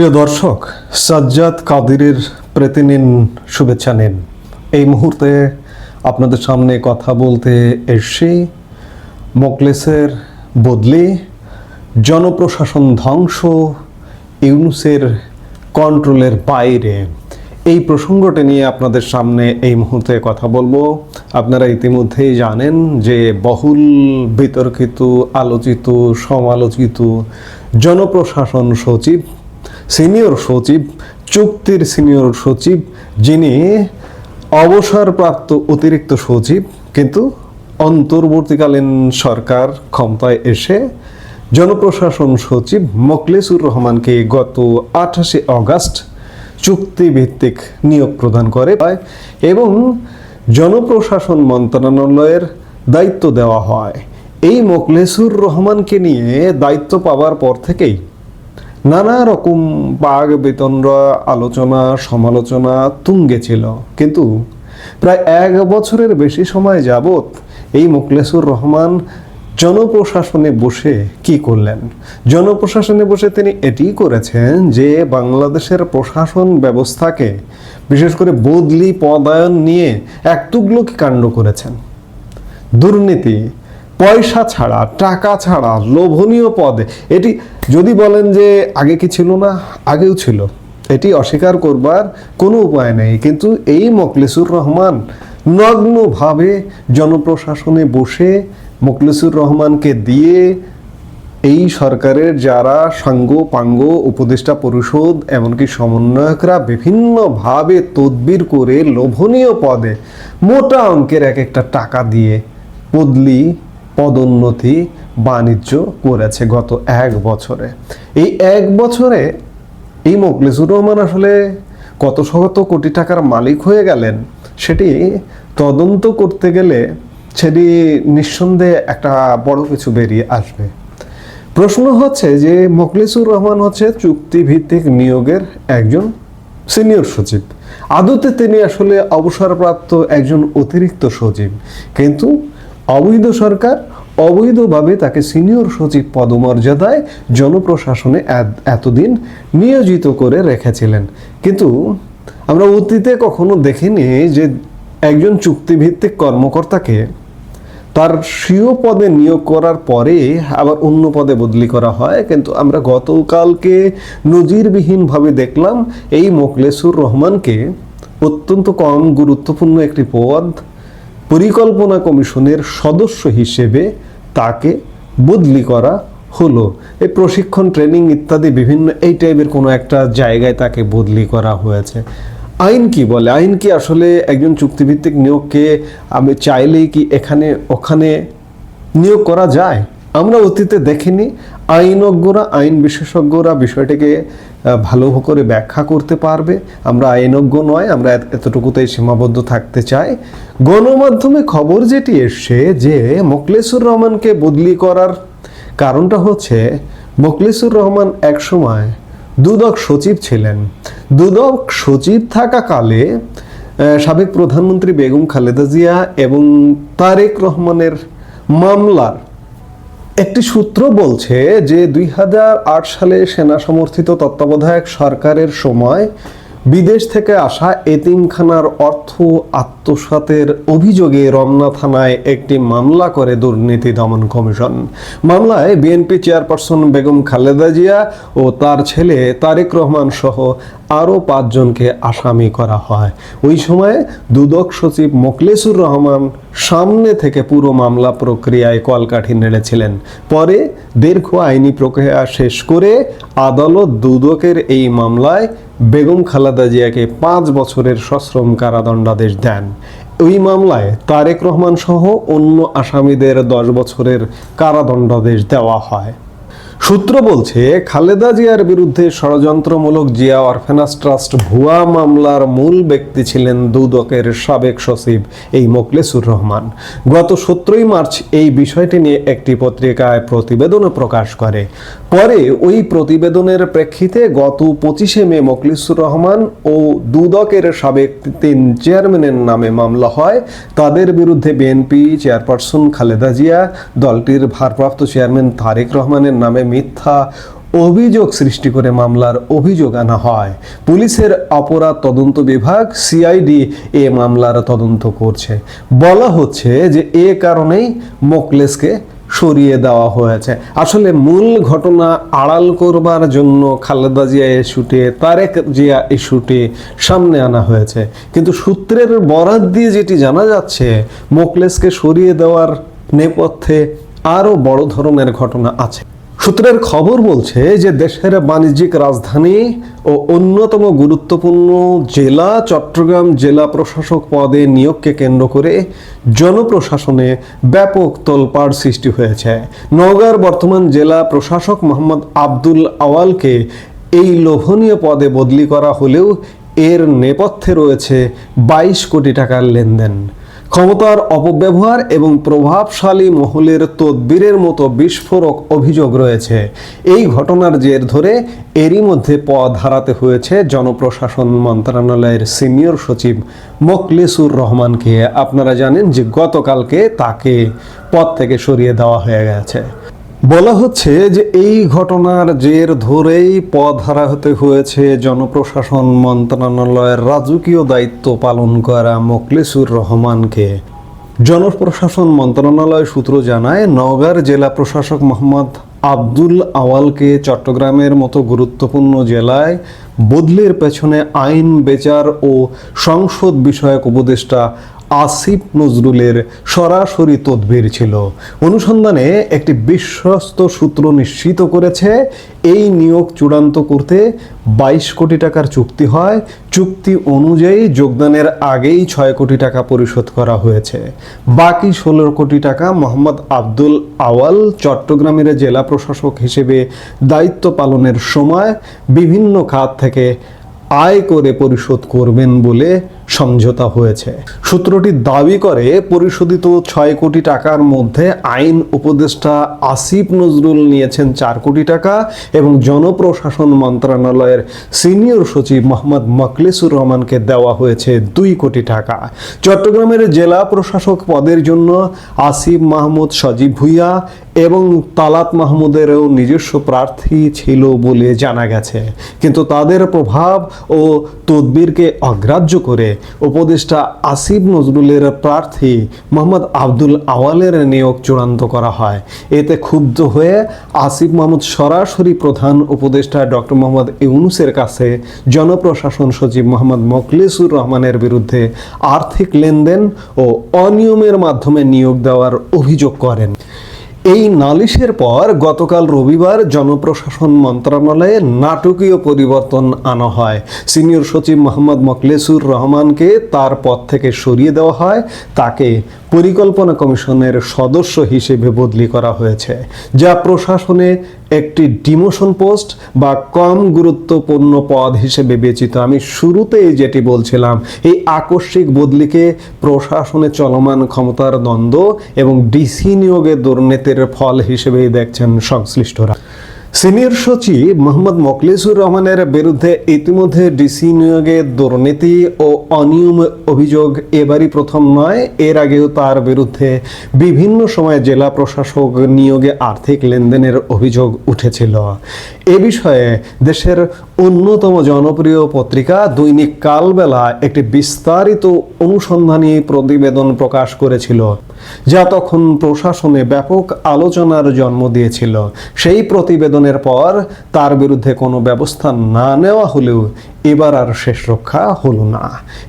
প্রিয় দর্শক, সাজ্জাদ কাদিরের প্রতি নিন শুভেচ্ছা নিন। এই মুহূর্তে আপনাদের সামনে কথা বলতে এসছি মোকলেসের বদলি, জনপ্রশাসন ধ্বংস, ইউনুসের কন্ট্রোলের বাইরে। এই প্রসঙ্গটি নিয়ে আপনাদের সামনে এই মুহূর্তে কথা বলব। আপনারা ইতিমধ্যেই জানেন যে বহুল বিতর্কিত, আলোচিত, সমালোচিত জনপ্রশাসন সচিব সিনিয়র সচিব, চুক্তির সিনিয়র সচিব, যিনি অবসরপ্রাপ্ত অতিরিক্ত সচিব, কিন্তু অন্তর্বর্তীকালীন সরকার ক্ষমতায় এসে জনপ্রশাসন সচিব মোকলেসুর রহমানকে গত আঠাশে অগাস্ট চুক্তিভিত্তিক নিয়োগ প্রদান করে এবং জনপ্রশাসন মন্ত্রণালয়ের দায়িত্ব দেওয়া হয়। এই মোকলেসুর রহমানকে নিয়ে দায়িত্ব পাওয়ার পর থেকেই নানা রকম বাঘ বেতনরা আলোচনা, সমালোচনা তুঙ্গে ছিল। কিন্তু প্রায় এক বছরের বেশি সময় যাবত এই মোকলেসুর রহমান জনপ্রশাসনে বসে কি করলেন? জনপ্রশাসনে বসে তিনি এটি করেছেন যে বাংলাদেশের প্রশাসন ব্যবস্থাকে, বিশেষ করে বদলি পদায়ন নিয়ে একটুকলোকে কাণ্ড করেছেন। দুর্নীতি পয়সা ছাড়া, টাকা ছাড়া, লোভনীয় পদে। এটি যদি বলেন যে আগে কি ছিল না, আগেও ছিল। এটি অস্বীকার করবার কোনো উপায় নেই। কিন্তু এই মকলেসুর রহমান নগ্নভাবে জনপ্রশাসনে বসে মকলেসুর রহমানকে দিয়ে এই সরকারের যারা সাঙ্গ, পাঙ্গ, উপদেষ্টা পরিষদ, এমনকি সমন্বয়করা বিভিন্নভাবে তদবির করে লোভনীয় পদে মোটা অঙ্কের এক একটা টাকা দিয়ে বদলি পদোন্নতি বাণিজ্য করেছে গত এক বছরে। এই এক বছরে এই মোকলেসুর রহমান আসলে কত শত কোটি টাকার মালিক হয়ে গেলেন, সেটি তদন্ত করতে গেলে সেটি নিঃসন্দেহে একটা বড় কিছু বেরিয়ে আসবে। প্রশ্ন হচ্ছে যে মোকলেসুর রহমান হচ্ছে চুক্তিভিত্তিক নিয়োগের একজন সিনিয়র সচিব। আদতে তিনি আসলে অবসরপ্রাপ্ত একজন অতিরিক্ত সচিব। কিন্তু অবৈধ সরকার অবৈধভাবে তাকে সিনিয়র সচিব পদমর্যাদায় জনপ্রশাসনে এতদিন নিয়োজিত করে রেখেছিলেন। কিন্তু আমরা অতীতে কখনো দেখিনি যে একজন চুক্তিভিত্তিক কর্মকর্তাকে তার স্বীয় পদে নিয়োগ করার পরে আবার অন্য পদে বদলি করা হয়। কিন্তু আমরা গতকালকে নজিরবিহীনভাবে দেখলাম, এই মোকলেসুর রহমানকে অত্যন্ত কম গুরুত্বপূর্ণ একটি পদ পরিকল্পনা কমিশনের সদস্য হিসেবে তাকে বদলি করা হলো। এই প্রশিক্ষণ, ট্রেনিং ইত্যাদি বিভিন্ন এই টাইপের কোনো একটা জায়গায় তাকে বদলি করা হয়েছে। আইন কি বলে? আইন কি আসলে একজন চুক্তিভিত্তিক নিয়োগকে আমি চাইলেই কি এখানে ওখানে নিয়োগ করা যায়? আমরা অতীতে দেখিনি। আইনজ্ঞরা, আইন বিশেষজ্ঞরা বিষয়টিকে ভালো করে ব্যাখ্যা করতে পারবে। আমরা আইনজ্ঞ নয়, আমরা এতটুকুতেই সীমাবদ্ধ থাকতে চাই। গণমাধ্যমে খবর যেটি এসছে যে মোকলেসুর রহমানকে বদলি করার কারণটা হচ্ছে মোকলেসুর রহমান একসময় দুদক সচিব ছিলেন। দুদক সচিব থাকাকালে সাবেক প্রধানমন্ত্রী বেগম খালেদা জিয়া এবং তারেক রহমানের মামলার একটি সূত্র বলছে যে দুই হাজার আট সালে সেনা সমর্থিত তত্ত্বাবধায়ক সরকারের সময় বিদেশ থেকে আসা এতিমখানার অর্থ আত্মসাতের অভিযোগে রমনা থানায় একটি মামলা করে দুর্নীতি দমন কমিশন। মামলায় বিএনপি চেয়ারপারসন বেগম খালেদা জিয়া ও তার ছেলে তারেক রহমান সহ আরও পাঁচজনকে আসামি করা হয়। ওই সময়ে দুদক সচিব মোকলেসুর রহমান সামনে থেকে পুরো মামলা প্রক্রিয়ায় কলকাঠি নেড়েছিলেন। পরে দীর্ঘ আইনি প্রক্রিয়া শেষ করে আদালত দুদকের এই মামলায় বেগম খালেদা জিয়াকে পাঁচ বছরের সশ্রম কারাদণ্ডাদেশ দেন। ওই মামলায় তারেক রহমান সহ অন্য আসামিদের দশ বছরের কারাদণ্ডাদেশ দেওয়া হয়। সূত্র বলছে, খালেদা জিয়ার বিরুদ্ধে ষড়যন্ত্রমূলক জিয়া অরফেনাস ট্রাস্ট ভুয়া মামলার মূল ব্যক্তি ছিলেন দুদকের সাবেক সচিব এই মোকলেসুর রহমান। গত সতেরোই মার্চ এই বিষয়টি নিয়ে একটি পত্রিকায় প্রতিবেদনও প্রকাশ করে। পরে ওই প্রতিবেদনের প্রেক্ষিতে গত পঁচিশে মে মোকলিসুর রহমান ও দুদকের সাবেক তিন চেয়ারম্যানের নামে মামলা হয়। তাদের বিরুদ্ধে বিএনপি চেয়ারপারসন খালেদা জিয়া, দলটির ভারপ্রাপ্ত চেয়ারম্যান তারেক রহমানের নামে মিথ্যা অভিযোগ সৃষ্টি করে মামলার অভিযোগ আনা হয়। পুলিশের অপরাধ তদন্ত বিভাগ, সিআইডি এ মামলার তদন্ত করছে। বলা হচ্ছে যে এ কারণেই মোকলেসকে সরিয়ে দেওয়া হয়েছে। আসলে মূল ঘটনা আড়াল করবার জন্য খালেদা জিয়া ইস্যুটে তারেক জিয়া ইস্যুটে সামনে আনা হয়েছে। কিন্তু সূত্রের বরাত দিয়ে যেটি জানা যাচ্ছে, মোকলেসকে সরিয়ে দেওয়ার নেপথ্যে আরও বড় ধরনের ঘটনা আছে। সূত্রের খবর বলছে যে দেশের বাণিজ্যিক রাজধানী ও অন্যতম গুরুত্বপূর্ণ জেলা চট্টগ্রাম জেলা প্রশাসক পদে নিয়োগকে কেন্দ্র করে জনপ্রশাসনে ব্যাপক তোলপাড় সৃষ্টি হয়েছে। নওগাঁর বর্তমান জেলা প্রশাসক মোহাম্মদ আব্দুল আওয়ালকে এই লোভনীয় পদে বদলি করা হলেও এর নেপথ্যে রয়েছে বাইশ কোটি টাকার লেনদেন। ক্ষমতার অপব্যবহার এবং প্রভাবশালী মহলের তদবিরের মতো বিস্ফোরক অভিযোগ রয়েছে। এই ঘটনার জের ধরে এরই মধ্যে পদ হারাতে হয়েছে জনপ্রশাসন মন্ত্রণালয়ের সিনিয়র সচিব মকলিসুর রহমানকে। আপনারা জানেন যে গতকালকে তাকে পদ থেকে সরিয়ে দেওয়া হয়ে গেছে। বলা হচ্ছে যে এই ঘটনার জের ধরেই পদ হারা হতে হয়েছে জনপ্রশাসন মন্ত্রণালয়ের রাজকীয় দায়িত্ব পালন করা মোকলেসুর রহমানকে। জনপ্রশাসন মন্ত্রণালয় সূত্র জানায়, নওগাঁর জেলা প্রশাসক মোহাম্মদ আব্দুল আওয়ালকে চট্টগ্রামের মতো গুরুত্বপূর্ণ জেলায় বদলির পেছনে আইন, বিচার ও সংসদ বিষয়ক উপদেষ্টা আসিফ নজরুলের সরাসরি তদবির ছিল। অনুসন্ধানে একটি বিশ্বস্ত সূত্র নিশ্চিত করেছে, এই নিয়োগ চূড়ান্ত করতে বাইশ কোটি টাকার চুক্তি হয়। চুক্তি অনুযায়ী যোগদানের আগেই ছয় কোটি টাকা পরিশোধ করা হয়েছে। বাকি ষোলো কোটি টাকা মোহাম্মদ আব্দুল আওয়াল চট্টগ্রামের জেলা প্রশাসক হিসেবে দায়িত্ব পালনের সময় বিভিন্ন খাত থেকে আয় করে পরিশোধ করবেন বলে সমঝোতা হয়েছে। সূত্রটি দাবি করে, পরিশোধিত ছয় কোটি টাকার মধ্যে আইন উপদেষ্টা আসিফ নজরুল নিয়েছেন চার কোটি টাকা এবং জনপ্রশাসন মন্ত্রণালয়ের সিনিয়র সচিব মোহাম্মদ মকলেসুর রহমানকে দেওয়া হয়েছে দুই কোটি টাকা। চট্টগ্রামের জেলা প্রশাসক পদের জন্য আসিফ মাহমুদ সজীব ভুইয়া এবং তালাত মাহমুদেরও নিজস্ব প্রার্থী ছিল বলে জানা গেছে। কিন্তু তাদের প্রভাব ও তদবিরকে অগ্রাহ্য করে উপদেষ্টা আসিফ নজরুলের প্রার্থী মোহাম্মদ আব্দুল আওয়ালের নিয়োগ চূড়ান্ত করা হয়। এতে ক্ষুব্ধ হয়ে আসিফ মাহমুদ সরাসরি প্রধান উপদেষ্টা ডক্টর মোহাম্মদ ইউনুসের কাছে জনপ্রশাসন সচিব মোহাম্মদ মকলেসুর রহমানের বিরুদ্ধে আর্থিক লেনদেন ও অনিয়মের মাধ্যমে নিয়োগ দেওয়ার অভিযোগ করেন। এই নালিশের পর গতকাল রবিবার জনপ্রশাসন মন্ত্রণালয়ে নাটকীয় পরিবর্তন আনা হয়। সিনিয়র সচিব মোহাম্মদ মকলেসুর রহমানকে তার পদ থেকে সরিয়ে দেওয়া হয়। তাকে পরিকল্পনা কমিশনের সদস্য হিসেবে বদলি করা হয়েছে। যা প্রশাসনে একটি ডিমোশন পোস্ট বা কম গুরুত্বপূর্ণ পদ হিসেবে বিবেচিত। আমি শুরুতেই যেটি বলছিলাম, এই আকস্মিক বদলিকে প্রশাসনে চলমান ক্ষমতার দ্বন্দ্ব এবং ডিসি নিয়োগের দুর্নীতির ফল হিসেবেই দেখছেন সংশ্লিষ্টরা। সিনিয়র সচিব মোহাম্মদ মোকলিসুর রহমানের বিরুদ্ধে ইতিমধ্যে ডিসি নিয়োগে দুর্নীতি ও অনিয়ম অভিযোগ এবারই প্রথম নয়। এর আগেও তার বিরুদ্ধে বিভিন্ন সময়ে জেলা প্রশাসক নিয়োগে আর্থিক লেনদেনের অভিযোগ উঠেছিল। এ বিষয়ে দেশের অন্যতম জনপ্রিয় পত্রিকা দৈনিক কালবেলা একটি বিস্তারিত অনুসন্ধানী প্রতিবেদন প্রকাশ করেছিল, যা তখন প্রশাসনে ব্যাপক আলোচনার জন্ম দিয়েছিল। সেই প্রতিবেদনের পর তার বিরুদ্ধে কোনো ব্যবস্থা না নেওয়া হলেও এবার আর শেষ রক্ষা হলো না।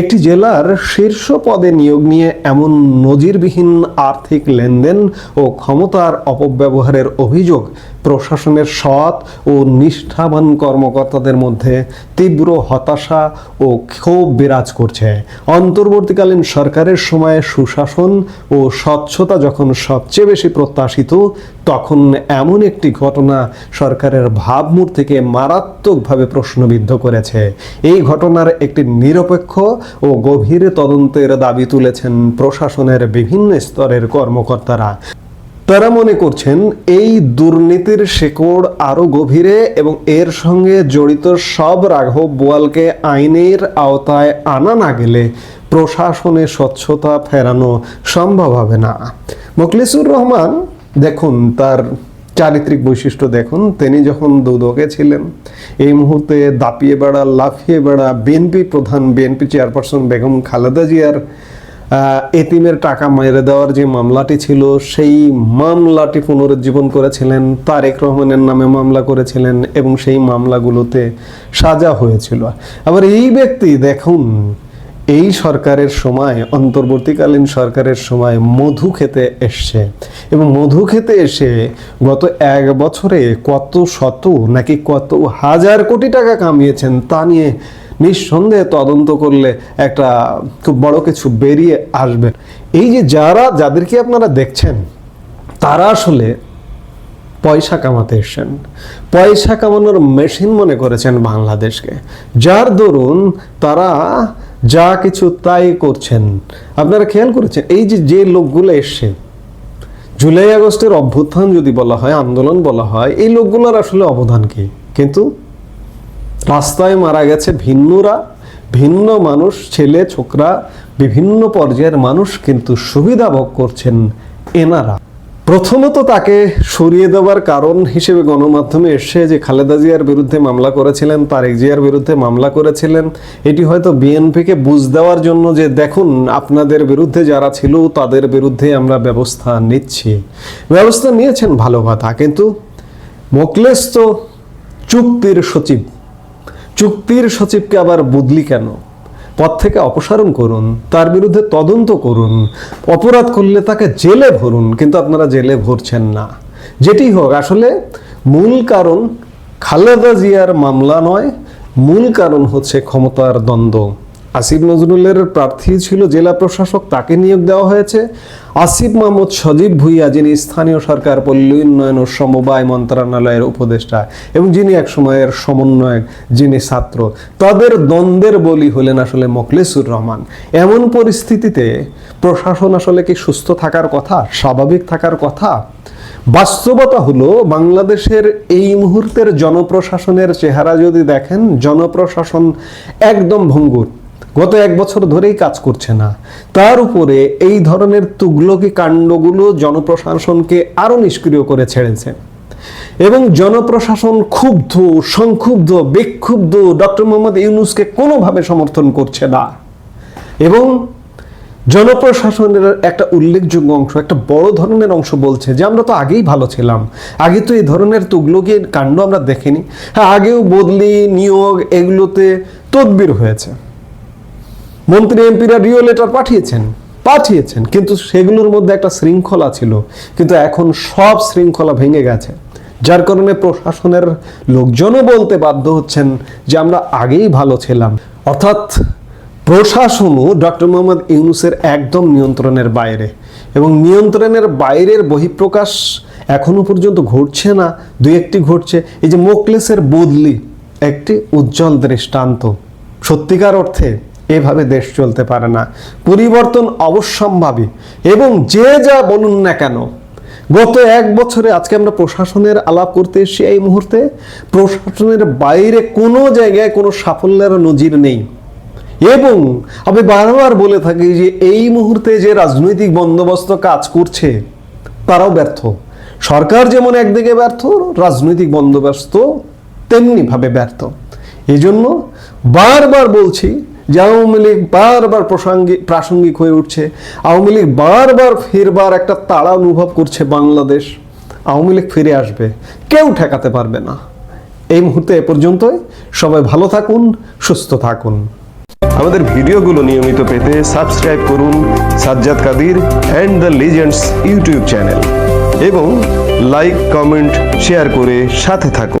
একটি জেলার শীর্ষ পদে নিয়োগ নিয়ে এমন নজিরবিহীন আর্থিক লেনদেন ও ক্ষমতার অপব্যবহারের অভিযোগ প্রশাসনের সৎ ও নিষ্ঠাবান কর্মকর্তাদের মধ্যে তীব্র হতাশা ও ক্ষোভ বিরাজ করছে। অন্তর্বর্তীকালীন সরকারের সময়ে সুশাসন ও স্বচ্ছতা যখন সবচেয়ে বেশি প্রত্যাশিত, তখন এমন একটি ঘটনা সরকারের ভাবমূর্তিকে মারাত্মকভাবে প্রশ্নবিদ্ধ করেছে। এই ঘটনার একটি নিরপেক্ষ ও গভীর তদন্তের দাবি তুলেছেন প্রশাসনের বিভিন্ন স্তরের কর্মকর্তারা। তারা মনে করছেন, এই দুর্নীতির শেকড় আরও গভীরে এবং এর সঙ্গে জড়িত সব রাঘব বোয়ালকে আইনের আওতায় আনা না গেলে প্রশাসনে স্বচ্ছতা ফেরানো সম্ভব হবে না। মোখলেসুর রহমান, দেখুন তার চারিত্রিক বৈশিষ্ট্য দেখুন, তিনি যখন দুদকে ছিলেন, এই মুহূর্তে দাপিয়ে বেড়া, লাফিয়ে বেড়া বিএনপি প্রধান বিএনপি চেয়ারপারসন বেগম খালেদা জিয়ার এতিমের টাকা মেরে দেওয়ার যে মামলাটি ছিল, সেই মামলাটি পুনরুজ্জীবন করেছিলেন, তারেক রহমানের নামে মামলা করেছিলেন এবং সেই মামলাগুলোতে সাজা হয়েছিল। আবার এই ব্যক্তি দেখুন এই সরকারের সময়, অন্তর্বর্তীকালীন সরকারের সময় মধু খেতে এসছে। এবং মধু খেতে এসে গত এক বছরে কত শত নাকি কত হাজার কোটি টাকা কামিয়েছেন তা নিয়ে নিঃসন্দেহে তদন্ত করলে একটা খুব বড় কিছু বেরিয়ে আসবে। এই যে যারা যাদেরকে আপনারা দেখছেন, তারা আসলে পয়সা কামাতে এসছেন। পয়সা কামানোর মেশিন মনে করেছেন বাংলাদেশকে। যার দরুন তারা যা কিছু তাই করছেন। আপনারা খেয়াল করেছেন, এই যে যে লোকগুলো এসছে, জুলাই আগস্টের অভ্যুত্থান যদি বলা হয়, আন্দোলন বলা হয়, এই লোকগুলোর আসলে অবদান কি? কিন্তু রাস্তায় মারা গেছে ভিন্নরা, ভিন্ন মানুষ, ছেলে, ছোকরা, বিভিন্ন পর্যায়ের মানুষ কিন্তু সুবিধা ভোগ করছেন এনারা। প্রথমত তাকে সরিয়ে দেওয়ার কারণ হিসেবে গণমাধ্যমে এসে যে খালেদা জিয়ার বিরুদ্ধে মামলা করেছিলেন, তারেক জিয়ার বিরুদ্ধে মামলা করেছিলেন। এটি হয়তো বিএনপিকে বুঝ দেওয়ার জন্য যে, দেখুন, আপনাদের বিরুদ্ধে যারা ছিল, তাদের বিরুদ্ধে আমরা ব্যবস্থা নিচ্ছি। ব্যবস্থা নিয়েছেন ভালো কথা, কিন্তু মোকলেস তো চুক্তির সচিব। চুক্তির সচিবকে আবার বদলি কেন? পদ থেকে অপসারণ করুন, তার বিরুদ্ধে তদন্ত করুন, অপরাধ করলে তাকে জেলে ভরুন, কিন্তু আপনারা জেলে ভরছেন না। যেটি হোক, আসলে মূল কারণ খালেদা জিয়ার মামলা নয়, মূল কারণ হচ্ছে ক্ষমতার দ্বন্দ্ব। আসিফ নজরুলের প্রার্থী ছিল জেলা প্রশাসক, তাকে নিয়োগ দেওয়া হয়েছে। আসিফ মাহমুদ সজীব ভুইয়া, যিনি স্থানীয় সরকার, পল্লী উন্নয়ন ও সমবায় মন্ত্রণালয়ের উপদেষ্টা এবং যিনি এক সময়ের সমন্বয়ক, যিনি ছাত্র, তাদের দ্বন্দ্বের বলি হলেন আসলে মোখলেসুর রহমান। এমন পরিস্থিতিতে প্রশাসন আসলে কি সুস্থ থাকার কথা, স্বাভাবিক থাকার কথা? বাস্তবতা হলো, বাংলাদেশের এই মুহূর্তের জনপ্রশাসনের চেহারা যদি দেখেন, জনপ্রশাসন একদম ভঙ্গুর। গত এক বছর ধরেই কাজ করছে না। তার উপরে এই ধরনের তুগলকি কাণ্ডগুলো জনপ্রশাসনকে আরও নিষ্ক্রিয় করে ছেড়েছে। এবং জনপ্রশাসন ক্ষুব্ধ, সংক্ষুব্ধ, বিক্ষুব্ধ ডক্টর মোহাম্মদ ইউনুসকে কোনোভাবে সমর্থন করছে না। এবং জনপ্রশাসনের একটা উল্লেখযোগ্য অংশ, একটা বড় ধরনের অংশ বলছে যে, আমরা তো আগেই ভালো ছিলাম। আগে তো এই ধরনের তুগলকের কাণ্ড আমরা দেখিনি। হ্যাঁ আগেও বদলি, নিয়োগ এগুলোতে তদবির হয়েছে। মন্ত্রী এমপিরা রিও লেটার পাঠিয়েছেন পাঠিয়েছেন, কিন্তু সেগুলোর মধ্যে একটা শৃঙ্খলা ছিল, কিন্তু এখন সব শৃঙ্খলা ভেঙে গেছে। যার কারণে প্রশাসনের লোকজনও বলতে বাধ্য হচ্ছেন যে আমরা আগেই ভালো ছিলাম। অর্থাৎ প্রশাসনও ডক্টর মোহাম্মদ ইউনুসের একদম নিয়ন্ত্রণের বাইরে এবং নিয়ন্ত্রণের বাইরের বহিঃপ্রকাশ এখনও পর্যন্ত ঘটছে না দু একটি ঘটছে। এই যে মোকলেসের বদলি একটি উজ্জ্বল দৃষ্টান্ত। সত্যিকার অর্থে এভাবে দেশ চলতে পারে না। পরিবর্তন অবশ্যম্ভাবী। এবং যে যা বলুন না কেন, গত এক বছরে আজকে আমরা প্রশাসনের আলাপ করতে এসেছি এই মুহূর্তে, প্রশাসনের বাইরে কোনো জায়গায় কোনো সাফল্যের নজির নেই। এবং আমি বারবার বলে থাকি যে এই মুহূর্তে যে রাজনৈতিক বন্দোবস্ত কাজ করছে, তারাও ব্যর্থ। সরকার যেমন একদিকে ব্যর্থ, রাজনৈতিক বন্দোবস্ত তেমনি ভাবে ব্যর্থ। এই জন্য বারবার বলছি যে আওয়ামী লীগ বারবার প্রসঙ্গিক প্রাসঙ্গিক হয়ে উঠছে। আওয়ামী লীগ বারবার ফিরবার একটা তাড়া অনুভব করছে বাংলাদেশ। আওয়ামী লীগ ফিরে আসবে। কেউ ঠেকাতে পারবে না। এই মুহূর্তে এ পর্যন্তই। সবাই ভালো থাকুন, সুস্থ থাকুন। আমাদের ভিডিওগুলো নিয়মিত পেতে সাবস্ক্রাইব করুন Sajjad Kadir and the legends YouTube channel. এবং লাইক, কমেন্ট, শেয়ার করে সাথে থাকুন।